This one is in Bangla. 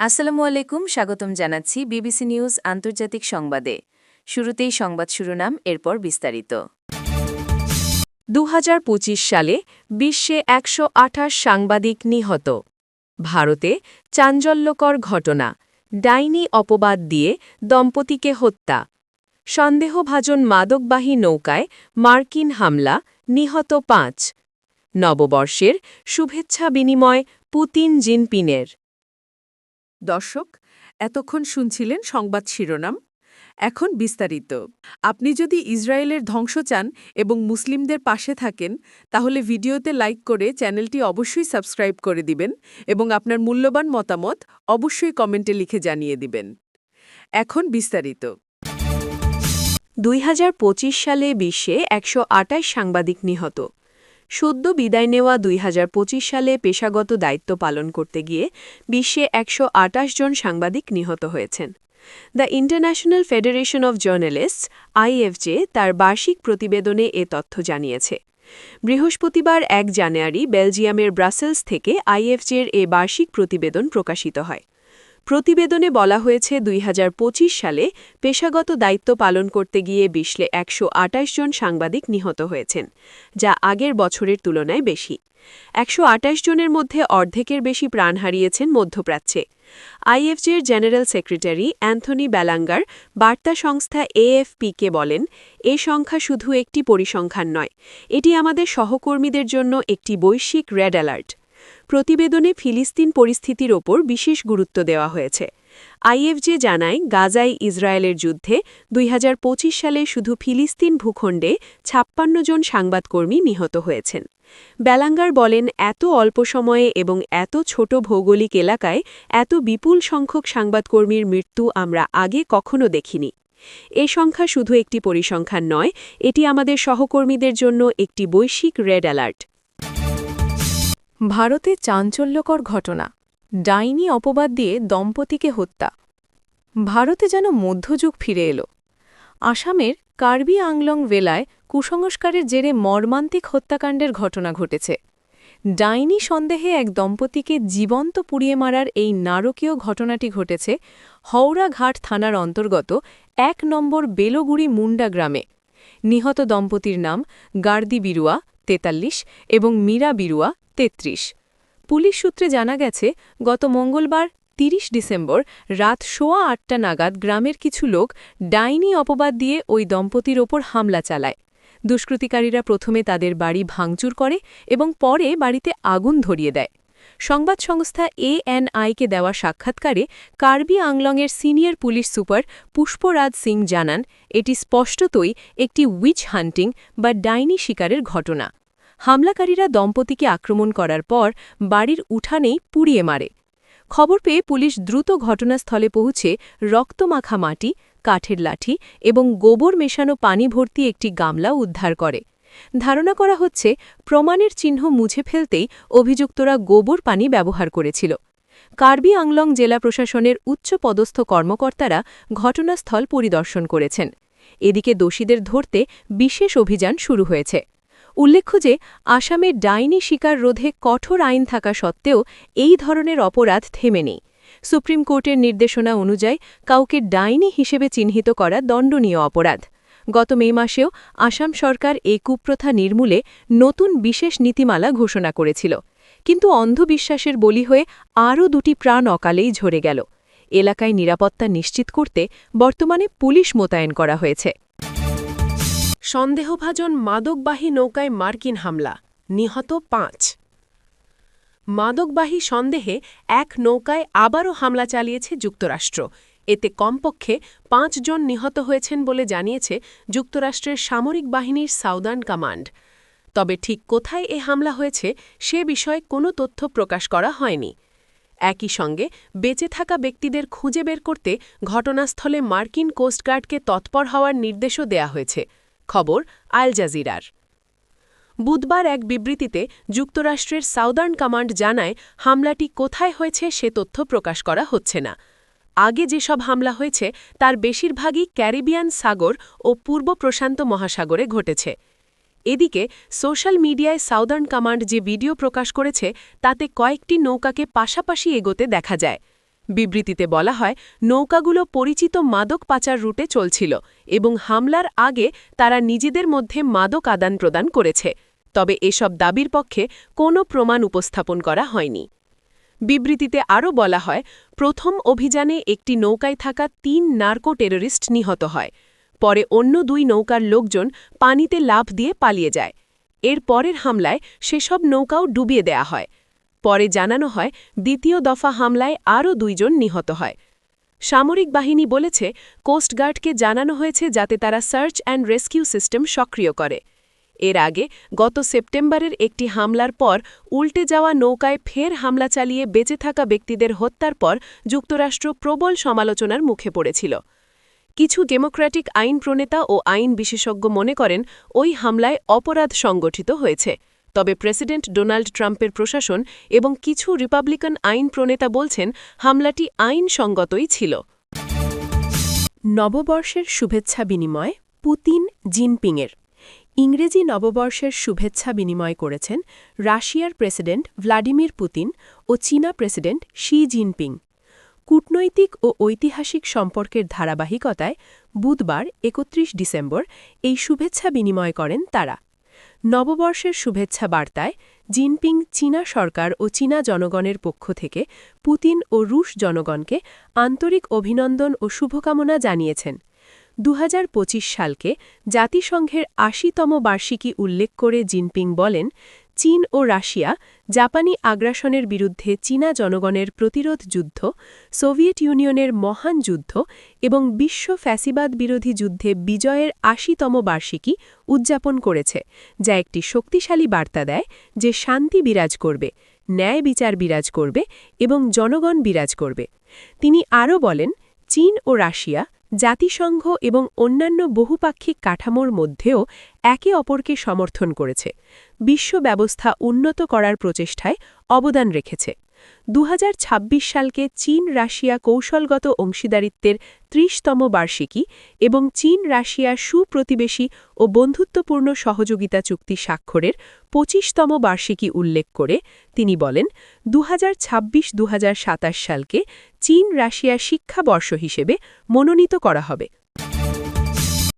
আসসালামু আলাইকুম, স্বাগতম জানাচ্ছি বিবিসি নিউজ আন্তর্জাতিক সংবাদে। শুরুতেই সংবাদ শিরোনাম, এরপর বিস্তারিত। দু হাজার পঁচিশ সালে বিশ্বে একশ আঠাশ সাংবাদিক নিহত। ভারতে চাঞ্চল্যকর ঘটনা, ডাইনি অপবাদ দিয়ে দম্পতিকে হত্যা। সন্দেহভাজন মাদকবাহী নৌকায় মার্কিন হামলা, নিহত পাঁচ। নববর্ষের শুভেচ্ছা বিনিময় পুতিন জিনপিনের দর্শক, এতক্ষণ শুনছিলেন সংবাদ শিরোনাম। এখন বিস্তারিত। আপনি যদি ইসরায়েলের ধ্বংস চান এবং মুসলিমদের পাশে থাকেন, তাহলে ভিডিওতে লাইক করে চ্যানেলটি অবশ্যই সাবস্ক্রাইব করে দিবেন এবং আপনার মূল্যবান মতামত অবশ্যই কমেন্টে লিখে জানিয়ে দিবেন। এখন বিস্তারিত। দুই হাজার পঁচিশ সালে বিশ্বে একশো আটাশ সাংবাদিক নিহত। সদ্য বিদায় নেওয়া দুই হাজার পঁচিশ সালে পেশাগত দায়িত্ব পালন করতে গিয়ে বিশ্বে একশ আটাশ জন সাংবাদিক নিহত হয়েছেন। The International Federation of Journalists IFJ তার বার্ষিক প্রতিবেদনে এ তথ্য জানিয়েছে। বৃহস্পতিবার এক জানুয়ারি বেলজিয়ামের ব্রাসেলস থেকে আইএফজের এ বার্ষিক প্রতিবেদন প্রকাশিত হয়। প্রতিবেদনে বলা হয়েছে, দুই হাজার পঁচিশ সালে পেশাগত দায়িত্ব পালন করতে গিয়ে বিশ্লে একশো জন সাংবাদিক নিহত হয়েছেন, যা আগের বছরের তুলনায় বেশি। একশো আটাশ জনের মধ্যে অর্ধেকের বেশি প্রাণ হারিয়েছেন মধ্যপ্রাচ্যে। আইএফজের জেনারেল সেক্রেটারি অ্যান্থনি ব্যালাঙ্গার বার্তা সংস্থা এএফপিকে বলেন, এ সংখ্যা শুধু একটি পরিসংখ্যান নয়, এটি আমাদের সহকর্মীদের জন্য একটি বৈশ্বিক রেড অ্যালার্ট। প্রতিবেদনে ফিলিস্তিন পরিস্থিতির ওপর বিশেষ গুরুত্ব দেওয়া হয়েছে। আইএফজে জানায়, গাজায় ইসরায়েলের যুদ্ধে দুই হাজার পঁচিশ সালে শুধু ফিলিস্তিন ভূখণ্ডে ছাপ্পান্ন জন সাংবাদকর্মী নিহত হয়েছেন। ব্যালাঙ্গার বলেন, এত অল্প সময়ে এবং এত ছোট ভৌগোলিক এলাকায় এত বিপুল সংখ্যক সাংবাদকর্মীর মৃত্যু আমরা আগে কখনো দেখিনি। এ সংখ্যা শুধু একটি পরিসংখ্যান নয়, এটি আমাদের সহকর্মীদের জন্য একটি বৈশ্বিক রেড অ্যালার্ট। ভারতে চাঞ্চল্যকর ঘটনা। ডাইনি অপবাদ দিয়ে দম্পতিকে হত্যা। ভারতে যেন মধ্যযুগ ফিরে এলো। আসামের কার্বি আংলং ভেলায় কুসংস্কারের জেরে মর্মান্তিক হত্যাকাণ্ডের ঘটনা ঘটেছে। ডাইনি সন্দেহে এক দম্পতিকে জীবন্ত পুড়িয়ে মারার এই নারকীয় ঘটনাটি ঘটেছে হাওড়াঘাট থানার অন্তর্গত এক নম্বর বেলগুড়ি মুন্ডা গ্রামে। নিহত দম্পতির নাম গার্দি বিরুয়া তেতাল্লিশ এবং মীরা বিরুয়া তেত্রিশ। পুলিশ সূত্রে জানা গেছে, গত মঙ্গলবার ৩০ ডিসেম্বর রাত সোয়া আটটা নাগাদ গ্রামের কিছু লোক ডাইনি অপবাদ দিয়ে ওই দম্পতির ওপর হামলা চালায়। দুষ্কৃতিকারীরা প্রথমে তাদের বাড়ি ভাঙচুর করে এবং পরে বাড়িতে আগুন ধরিয়ে দেয়। সংবাদ সংস্থা এএনআইকে দেওয়া সাক্ষাৎকারে Karbi আংলংয়ের senior police super Pushparaj Singh জানান, এটি স্পষ্টতই একটি উইচ হান্টিং বা ডাইনি শিকারের ঘটনা। হামলাকারীরা দম্পতিকে আক্রমণ করার পর বাড়ির উঠানেই পুড়িয়ে মারে। খবর পেয়ে পুলিশ দ্রুত ঘটনাস্থলে পৌঁছে রক্তমাখা মাটি, কাঠের লাঠি এবং গোবর মেশানো পানি ভর্তি একটি গামলা উদ্ধার করে। ধারণা করা হচ্ছে, প্রমাণের চিহ্ন মুছে ফেলতেই অভিযুক্তরা গোবর পানি ব্যবহার করেছিল। কার্বি আংলং জেলা প্রশাসনের উচ্চ পদস্থ কর্মকর্তারা ঘটনাস্থল পরিদর্শন করেছেন। এদিকে দোষীদের ধরতে বিশেষ অভিযান শুরু হয়েছে। উল্লেখ্য যে, আসামে ডাইনি শিকার রোধে কঠোর আইন থাকা সত্ত্বেও এই ধরনের অপরাধ থেমে নেই সুপ্রিম কোর্টের নির্দেশনা অনুযায়ী কাউকে ডাইনি হিসেবে চিহ্নিত করা দণ্ডনীয় অপরাধ। গত মে মাসেও আসাম সরকার এই কুপ্রথা নির্মূলে নতুন বিশেষ নীতিমালা ঘোষণা করেছিল। কিন্তু অন্ধবিশ্বাসের বলি হয়ে আরও দুটি প্রাণ অকালেই ঝরে গেল। এলাকায় নিরাপত্তা নিশ্চিত করতে বর্তমানে পুলিশ মোতায়েন করা হয়েছে। সন্দেহভাজন মাদকবাহী নৌকায় মার্কিন হামলা, নিহত পাঁচ। মাদকবাহী সন্দেহে এক নৌকায় আবারও হামলা চালিয়েছে যুক্তরাষ্ট্র। এতে কমপক্ষে পাঁচজন নিহত হয়েছেন বলে জানিয়েছে যুক্তরাষ্ট্রের সামরিক বাহিনীর সাউদার্ন কমান্ড। তবে ঠিক কোথায় এ হামলা হয়েছে সে বিষয়ে কোনো তথ্য প্রকাশ করা হয়নি। একই সঙ্গে বেঁচে থাকা ব্যক্তিদের খুঁজে বের করতে ঘটনাস্থলে মার্কিন কোস্টগার্ডকে তৎপর হওয়ার নির্দেশও দেয়া হয়েছে। খবর আল জাজিরার। বুধবার এক বিবৃতিতে যুক্তরাষ্ট্রের সাউদার্ন কমান্ড জানায়, হামলাটি কোথায় হয়েছে সে তথ্য প্রকাশ করা হচ্ছে না। আগে যেসব হামলা হয়েছে, তার বেশিরভাগই ক্যারিবিয়ান সাগর ও পূর্ব প্রশান্ত মহাসাগরে ঘটেছে। এদিকে, সোশ্যাল মিডিয়ায় সাউদার্ন কমান্ড যে ভিডিও প্রকাশ করেছে, তাতে কয়েকটি নৌকাকে পাশাপাশি এগোতে দেখা যায়। বিবৃতিতে বলা হয়, নৌকাগুলো পরিচিত মাদক পাচার রুটে চলছিল এবং হামলার আগে তারা নিজেদের মধ্যে মাদক আদান প্রদান করেছে। তবে এসব দাবির পক্ষে কোনো প্রমাণ উপস্থাপন করা হয়নি। বিবৃতিতে আরও বলা হয়, প্রথম অভিযানে একটি নৌকায় থাকা তিন নার্কো টেররিস্ট নিহত হয়। পরে অন্য দুই নৌকার লোকজন পানিতে লাফ দিয়ে পালিয়ে যায়। এর পরের হামলায় সেসব নৌকাও ডুবিয়ে দেয়া হয়। পরে জানানো হয়, দ্বিতীয় দফা হামলায় আরও দুইজন নিহত হয়। সামরিক বাহিনী বলেছে, কোস্টগার্ডকে জানানো হয়েছে যাতে তারা সার্চ অ্যান্ড রেস্কিউ সিস্টেম সক্রিয় করে। এর আগে গত সেপ্টেম্বরের একটি হামলার পর উল্টে যাওয়া নৌকায় ফের হামলা চালিয়ে বেঁচে থাকা ব্যক্তিদের হত্যার পর যুক্তরাষ্ট্র প্রবল সমালোচনার মুখে পড়েছিল। কিছু ডেমোক্র্যাটিক আইন প্রণেতা ও আইন বিশেষজ্ঞ মনে করেন, ওই হামলায় অপরাধ সংগঠিত হয়েছে। তবে প্রেসিডেন্ট ডোনাল্ড ট্রাম্পের প্রশাসন এবং কিছু রিপাবলিকান আইন প্রণেতা বলছেন, হামলাটি আইনসঙ্গতই ছিল। নববর্ষের শুভেচ্ছা বিনিময়, পুতিন জিনপিংয়ের। ইংরেজি নববর্ষের শুভেচ্ছা বিনিময় করেছেন রাশিয়ার প্রেসিডেন্ট ভ্লাদিমির পুতিন ও চীনা প্রেসিডেন্ট শি জিনপিং। কূটনৈতিক ও ঐতিহাসিক সম্পর্কের ধারাবাহিকতায় বুধবার একত্রিশ ডিসেম্বর এই শুভেচ্ছা বিনিময় করেন তারা। নববর্ষের শুভেচ্ছা বার্তায় জিনপিং চীনা সরকার ও চীনা জনগণের পক্ষ থেকে পুতিন ও রুশ জনগণকে আন্তরিক অভিনন্দন ও শুভকামনা জানিয়েছেন। দু হাজার পঁচিশ সালকে জাতিসংঘের আশিতম বার্ষিকী উল্লেখ করে জিনপিং বলেন, চীন ও রাশিয়া জাপানি আগ্রাসনের বিরুদ্ধে চীনা জনগণের প্রতিরোধ যুদ্ধ, সোভিয়েত ইউনিয়নের মহান যুদ্ধ এবং বিশ্ব ফ্যাসিবাদ বিরোধী যুদ্ধে বিজয়ের আশিতম বার্ষিকী উদযাপন করেছে, যা একটি শক্তিশালী বার্তা দেয় যে শান্তি বিরাজ করবে, ন্যায় বিচার বিরাজ করবে এবং জনগণ বিরাজ করবে। তিনি আরও বলেন, চীন ও রাশিয়া জাতিসংঘ এবং অন্যান্য বহুপাক্ষিক কাঠামোর মধ্যেও একে অপরকে সমর্থন করেছে। বিশ্ব ব্যবস্থা উন্নত করার প্রচেষ্টায় অবদান রেখেছে। দু হাজার ছাব্বিশ সালকে চীন রাশিয়া কৌশলগত অংশীদারিত্বের ত্রিশতম বার্ষিকী এবং চীন রাশিয়া সুপ্রতিবেশী ও বন্ধুত্বপূর্ণ সহযোগিতা চুক্তি স্বাক্ষরের পঁচিশতম বার্ষিকী উল্লেখ করে তিনি বলেন দু সালকে চীন রাশিয়া শিক্ষাবর্ষ হিসেবে মনোনীত করা হবে।